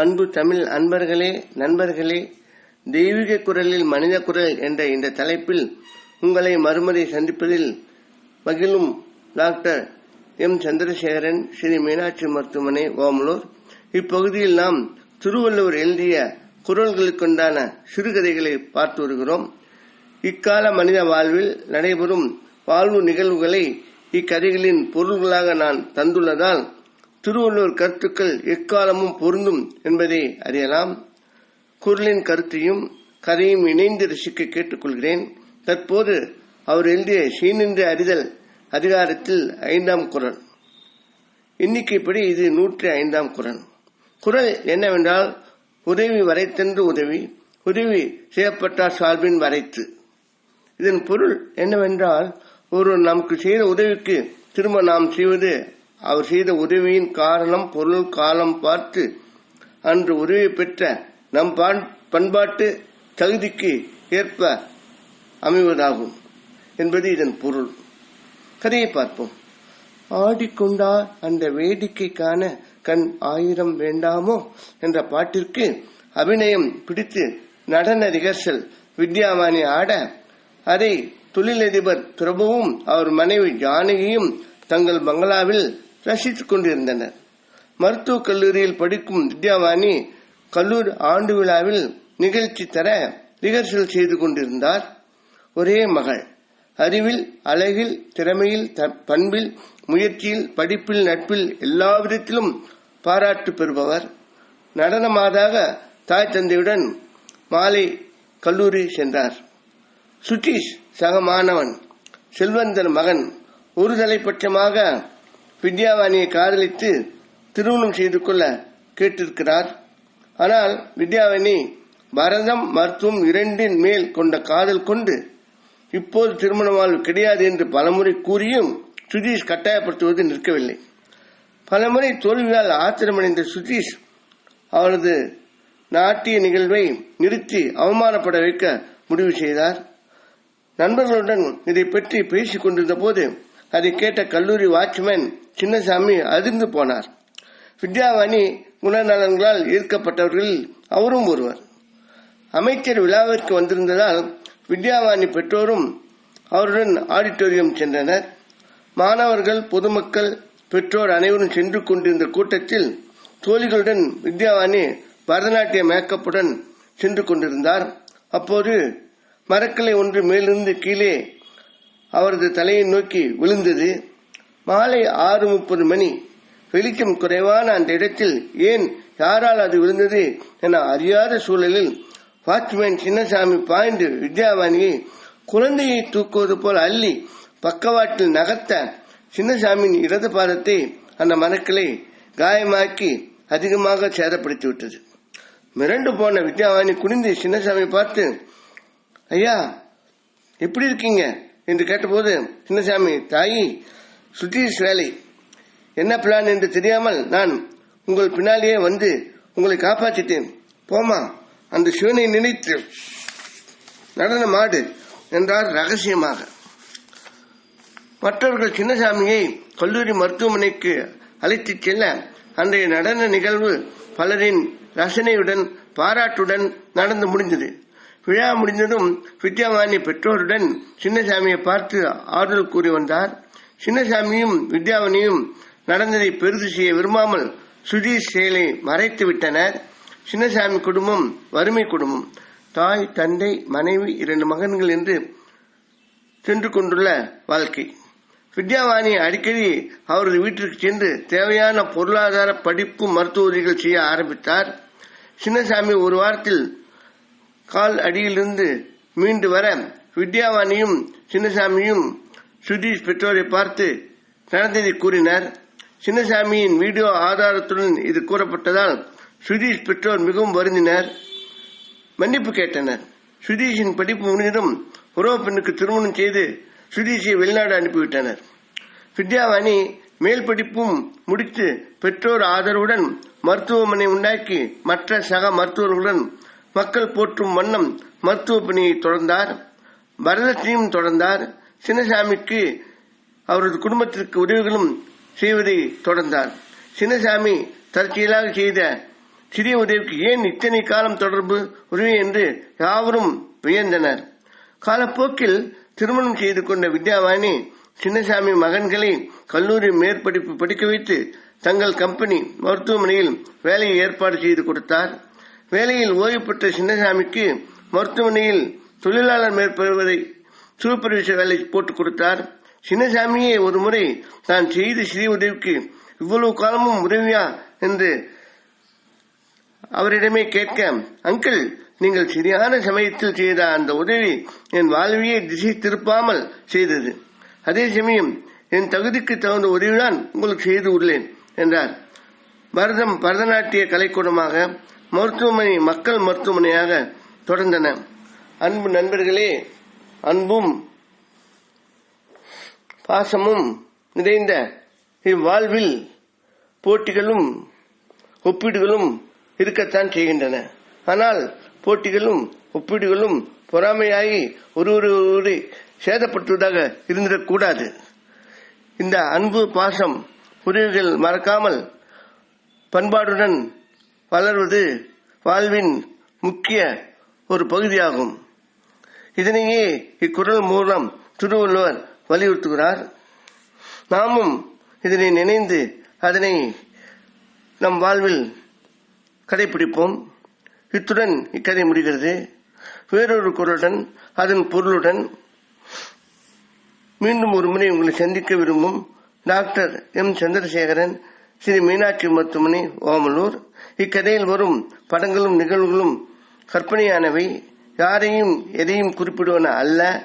அன்பு தமிழ் அன்பர்களே நண்பர்களே தெய்வீக குரலில் மனித குரல் என்ற இந்த தலைப்பில் உங்களை மறுமுறை சந்திப்பதில் மகிழும் டாக்டர் எம். சந்திரசேகரன் ஸ்ரீ மீனாட்சி மருத்துவமனை ஓமலூர். இப்பகுதியில் நாம் திருவள்ளுவர் எழுதிய குரல்களுக்குண்டான சிறுகதைகளை பார்த்து வருகிறோம். இக்கால மனித வாழ்வில் நடைபெறும் வாழ்வு நிகழ்வுகளை இக்கதைகளின் பொருள்களாக நான் தந்துள்ளதால் திருவள்ளுவர் கருத்துக்கள் எக்காலமும் பொருந்தும் என்பதை அறியலாம். குரலின் கருத்தையும் கதையும் இணைந்து ரசிக்க கேட்டுக்கொள்கிறேன். தற்போது அவர் எழுதிய சீனின்று அறிதல் அதிகாரத்தில் ஐந்தாம் குரல். எண்ணிக்கைப்படி இது நூற்றி ஐந்தாம் குரல். குரல் என்னவென்றால் உதவி வரைத்தென்று உதவி உதவி செய்யப்பட்டார் சார்பின் வரைத்து. இதன் பொருள் என்னவென்றால் ஒரு நமக்கு செய்த உதவிக்கு திரும்ப நாம் செய்வது அவர் செய்த உதவியின் காரணம் பொருள் காலம் பார்த்து அன்று உதவி பெற்ற நம் பண்பாட்டு தகுதிக்கு ஏற்ப அமைவதாகும் என்பது இதன் பொருள். கதையை பார்ப்போம். ஆடிக்கொண்டார் அந்த வேடிக்கைக்கான கண் ஆயிரம் வேண்டாமோ என்ற பாட்டிற்கு அபிநயம் பிடித்து நடன ரிகர்சல் வித்யாமானி ஆட அதை தொழிலதிபர் பிரபுவும் அவர் மனைவி ஜானகியும் தங்கள் பங்களாவில் ரசித்துக் கொண்டிருந்தனர் மருத்துவக் கல்லூரியில் படிக்கும் வித்யாவாணி கல்லூரி ஆண்டு விழாவில் நிகழ்ச்சி தர ரிஹர்சல் செய்து கொண்டிருந்தார். ஒரே மகள். அறிவில் அழகில் திறமையில் பண்பில் முயற்சியில் படிப்பில் நட்பில் எல்லா விதத்திலும் பாராட்டு பெறுபவர். நடனமாதாக தாய் தந்தையுடன் மாலை கல்லூரி சென்றார். சுட்டீஷ் சக மாணவன். செல்வந்தர் மகன். ஒரு தலைப்பட்சமாக வித்யாவாணியை காதலித்து திருமணம் செய்து கொள்ள கேட்டிருக்கிறார். ஆனால் வித்யாவாணி பரதம் மருத்துவம் இரண்டின் மேல் கொண்ட காதல் கொண்டு இப்போது திருமண வாழ்வு கிடையாது என்று பலமுறை கூறியும் சுதீஷ் கட்டாயப்படுத்துவது நிற்கவில்லை. பலமுறை தோல்வியால் ஆத்திரமடைந்த சுதீஷ் அவரது நாட்டிய நிகழ்வை நிறுத்தி அவமானப்பட வைக்க முடிவு செய்தார். நண்பர்களுடன் இதை பற்றி பேசிக் கொண்டிருந்த போது அதை கேட்ட கல்லூரி வாட்ச்மேன் சின்னசாமி அதிர்ந்து போனார். வித்யாவாணி குணநலன்களால் ஈர்க்கப்பட்டவர்களில் அவரும் ஒருவர். அமைச்சர் விழாவிற்கு வந்திருந்ததால் வித்யாவாணி பெற்றோரும் அவருடன் ஆடிட்டோரியம் சென்றனர். மாணவர்கள் பொதுமக்கள் பெற்றோர் அனைவரும் சென்று கொண்டிருந்த கூட்டத்தில் தோழிகளுடன் வித்யாவாணி பரதநாட்டிய மேக்கப்புடன் சென்று கொண்டிருந்தார். அப்போது மரக்கலை ஒன்று மேலிருந்து கீழே அவரது தலையை நோக்கி விழுந்தது. மாலை ஆறு முப்பது மணி. வெளிச்சம் குறைவான அந்த இடத்தில் ஏன் யாரால் அது விழுந்தது என அறியாத சூழலில் வாட்ச்மேன் சின்னசாமி பாய்ந்து வித்யாவாணியை குழந்தையை தூக்குவது போல் அள்ளி பக்கவாட்டில் நகர்த்த சின்னசாமியின் இடது பாதத்தை அந்த மரக்கிளை காயமாக்கி அதிகமாக சேதப்படுத்தி விட்டது. மிரண்டு போன வித்யாவாணி குனிந்து சின்னசாமி பார்த்து ஐயா எப்படி இருக்கீங்க? என்று கேட்டபோது சின்னசாமி தாயி சுதீஷ் வேலை என்ன பிளான் என்று தெரியாமல் நான் உங்கள் பின்னாலேயே வந்து உங்களை காப்பாற்றிட்டேன். போமா அந்த சிவனை நினைத்து நடன மாடு என்றார் ரகசியமாக. மற்றவர்கள் சின்னசாமியை கல்லூரி மருத்துவமனைக்கு அழைத்துச் செல்ல அன்றைய நடன நிகழ்வு பலரின் ரசனையுடன் பாராட்டுடன் நடந்து முடிந்தது. விழா முடிந்ததும் வித்யாவாணி பெற்றோருடன் சின்னசாமியை பார்த்து ஆறுதல் கூறி வந்தார். சின்னசாமியும் வித்யாவனியும் நடந்ததை பெருது செய்ய விரும்பாமல் சுதீஷ் செயலை மறைத்து விட்டனர். சின்னசாமி குடும்பம் வறுமை குடும்பம். தாய் தந்தை மனைவி இரண்டு மகன்கள் என்று சென்று கொண்டுள்ள வாழ்க்கை. வித்யாவாணி அடிக்கடி அவரது வீட்டிற்கு சென்று தேவையான பொருளாதார படிப்பு மருத்துவ உதவிகள் செய்ய ஆரம்பித்தார். சின்னசாமி ஒரு வாரத்தில் கால் அடியிலிருந்து மீண்டு வர வித்யாவாணியும் சின்னசாமியும் சுதீஷ் பெற்றோரை பார்த்து நடந்ததை கூறினர் சின்னசாமியின் வீடியோ ஆதாரத்துடன் இது கூறப்பட்டதால் சுதீஷ் பெற்றோர் மிகவும் வருந்தினர். மன்னிப்பு கேட்டனர். சுதீஷின் படிப்பு முடிந்ததும் உறவு பெண்ணுக்கு திருமணம் செய்து சுதீஷை வெளிநாடு அனுப்பிவிட்டனர். வித்யாவாணி மேல் படிப்பும் முடித்து பெற்றோர் ஆதரவுடன் மருத்துவமனை உண்டாக்கி மற்ற சக மருத்துவர்களுடன் மக்கள் போற்றும் வண்ணம் மருத்துவ பணியை தொடர்ந்தார். பரதத்தையும் தொடர்ந்தார். சின்னசாமிக்கு அவரது குடும்பத்திற்கு உதவிகளும் செய்வதை தொடர்ந்தார். சின்னசாமி தற்செயலாக செய்த சிறிய உதவிக்கு ஏன் இத்தனை காலம் தொடர்பு உதவி என்று யாவரும் வியந்தனர். காலப்போக்கில் திருமணம் செய்து கொண்ட வித்யாவாணி சின்னசாமி மகன்களை கல்லூரி மேற்படிப்பு படிக்க வைத்து தங்கள் கம்பெனி மருத்துவமனையில் வேலையை ஏற்பாடு செய்து கொடுத்தார். வேலையில் ஓய்வு பெற்ற சின்னசாமிக்கு மருத்துவமனையில் தொழிலாளர் மேற்படுவதை சூப்பர்வைசர் வேலை போட்டுக் கொடுத்தார். சின்னசாமியே ஒரு முறை தான் செய்த சிறிய உதவிக்கு இவ்வளவு காலமும் உதவியா என்று அவரிடமே கேட்க அங்கிள் நீங்கள் சரியான சமயத்தில் செய்த அந்த உதவி என் வாழ்வியை திசை திருப்பாமல் செய்தது. அதே சமயம் என் தகுதிக்கு தகுந்த உதவிதான் உங்களுக்கு செய்து உள்ளேன் என்றார். பரதம் பரதநாட்டிய கலைக்கூடமாக மருத்துவமனை மக்கள் மருத்துவமனையாக தொடர்ந்தன. அன்பு நண்பர்களே அன்பும் பாசமும் நிறைந்த இவ்வாழ்வில் போட்டிகளும் ஒப்பீடுகளும் இருக்கத்தான் செய்கின்றன. ஆனால் போட்டிகளும் ஒப்பீடுகளும் பொறாமையாகி ஒருவரை சேதப்படுத்துவதாக இருந்திடக்கூடாது. இந்த அன்பு பாசம் உறவுகள் மறக்காமல் பண்பாடுடன் வளர்வது வாழ்வின் முக்கிய ஒரு பகுதியாகும். இதனையே இக்குரல் மூலம் திருவள்ளுவர் வலியுறுத்துகிறார். நாமும் இதனை நினைந்து அதனை நம் வாழ்வில் கடைபிடிப்போம். இத்துடன் இக்கதை முடிகிறது. வேறொரு குரலுடன் அதன் பொருளுடன் மீண்டும் ஒரு முறை உங்களை சந்திக்க விரும்பும் டாக்டர் எம். சந்திரசேகரன் ஸ்ரீ மீனாட்சி மருத்துவமனை ஓமலூர். இக்கதையில் வரும் படங்களும் நிகழ்வுகளும் கற்பனையானவை. யாரையும் எதையும் குறிப்பிடுவன அல்ல.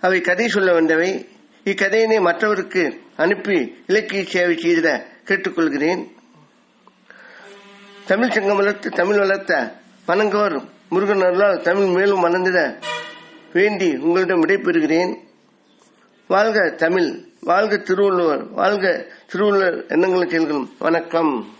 அவை கதை சொல்ல வேண்டவை இக்கதையினை மற்றவருக்கு அனுப்பி இலக்கிய சேவை செய்திட கேட்டுக்கொள்கிறேன். தமிழ் சங்கம் வளர்த்து தமிழ் வளர்த்த வணங்குவர் முருகன் அருளால் தமிழ் மேலும் வளர்ந்திட வேண்டி உங்களிடம் விடைபெறுகிறேன். வாழ்க தமிழ் வாழ்க திருவள்ளுவர் வாழ்க திருவள்ளுவர் எண்ணங்களும் செயல்களும். வணக்கம்.